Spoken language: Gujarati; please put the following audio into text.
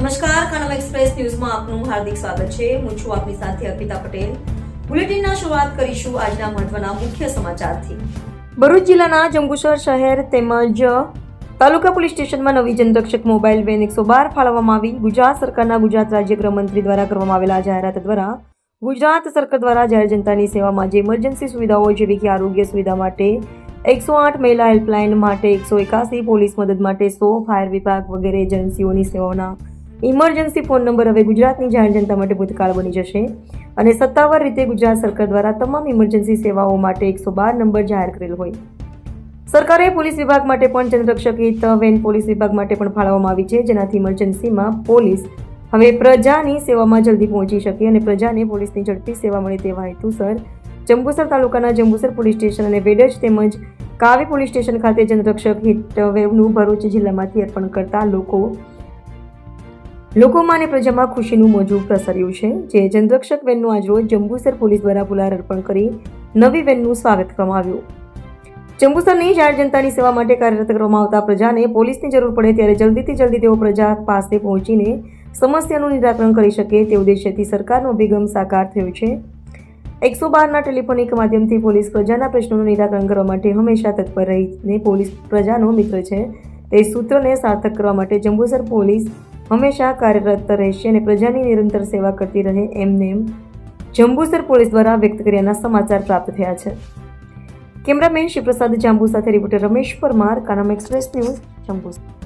નમસ્કાર કનમ એક્સપ્રેસ ન્યૂઝમાં આપનું હાર્દિક સ્વાગત છે. હું છું આપની સાથે અર્પિતા પટેલ. બુલેટિનના શરૂઆત કરીશું આજના મહત્વના મુખ્ય સમાચારથી. ભરૂચ જિલ્લાના જંબુસર શહેર તેમજ તાલુકા પોલીસ સ્ટેશનમાં નવી જનરક્ષક મોબાઈલ વેન એકસો બાર ફાળવવામાં આવી. ગુજરાત સરકારના ગુજરાત રાજ્ય ગૃહમંત્રી દ્વારા કરવામાં આવેલા જાહેરાત દ્વારા ગુજરાત સરકાર દ્વારા જાહેર જનતાની સેવામાં જે ઇમરજન્સી સુવિધાઓ જેવી કે આરોગ્ય સુવિધા માટે એકસો આઠ મહિલા હેલ્પલાઇન માટે એકસો એકાસી, પોલીસ મદદ માટે સો, ફાયર વિભાગ વગેરે એજન્સીઓની સેવાઓના ઇમરજન્સી ફોન નંબર હવે ગુજરાતની જાહેર જનતા માટે ભૂતકાળ બની જશે. અને સત્તાવાર રીતે ગુજરાત સરકાર દ્વારા તમામ ઇમરજન્સી સેવાઓ માટે એકસો બાર નંબર જાહેર કરેલ હોય. સરકારે પોલીસ વિભાગ માટે પણ જનરક્ષક હિત, વેન પોલીસ વિભાગ માટે પણ ફાળવવામાં આવી છે, જેનાથી ઇમરજન્સીમાં પોલીસ હવે પ્રજાની સેવામાં જલ્દી પહોંચી શકે અને પ્રજાને પોલીસની ઝડપી સેવા મળે તેવા હેતુસર જંબુસર તાલુકાના જંબુસર પોલીસ સ્ટેશન અને વેડજ તેમજ કાવી પોલીસ સ્ટેશન ખાતે જનરક્ષક હિટ વેવનું ભરૂચ જિલ્લામાંથી અર્પણ કરતા લોકો લોકોમાં અને પ્રજામાં ખુશીનું મોજું પ્રસર્યું છે, જે જનરક્ષક વેનનું આજરોજ જંબુસર પોલીસ દ્વારા ફુલાર અર્પણ કરી નવી વેનનું સ્વાગત કરવામાં આવ્યું. જંબુસરની જાહેર જનતાની સેવા માટે કાર્યરત કરવામાં આવતા પ્રજાને પોલીસની જરૂર પડે ત્યારે જલ્દીથી જલ્દી તેઓ પ્રજા પાસે પહોંચીને સમસ્યાનું નિરાકરણ કરી શકે તે ઉદ્દેશ્યથી સરકારનો અભિગમ સાકાર થયો છે. એકસો બારના ટેલિફોનિક માધ્યમથી પોલીસ પ્રજાના પ્રશ્નોનું નિરાકરણ કરવા માટે હંમેશા તત્પર રહીને પોલીસ પ્રજાનો મિત્ર છે. તે સૂત્રને સાર્થક કરવા માટે જંબુસર પોલીસ હંમેશા કાર્યરત રહેશે અને પ્રજાની નિરંતર સેવા કરતી રહે એમને એમ જંબુસર પોલીસ દ્વારા વ્યક્ત કર્યાના સમાચાર પ્રાપ્ત થયા છે. કેમેરામેન શિવપ્રસાદ જાંબુ સાથે reporter Ramesh Parmar, Kanam express news Jambusar.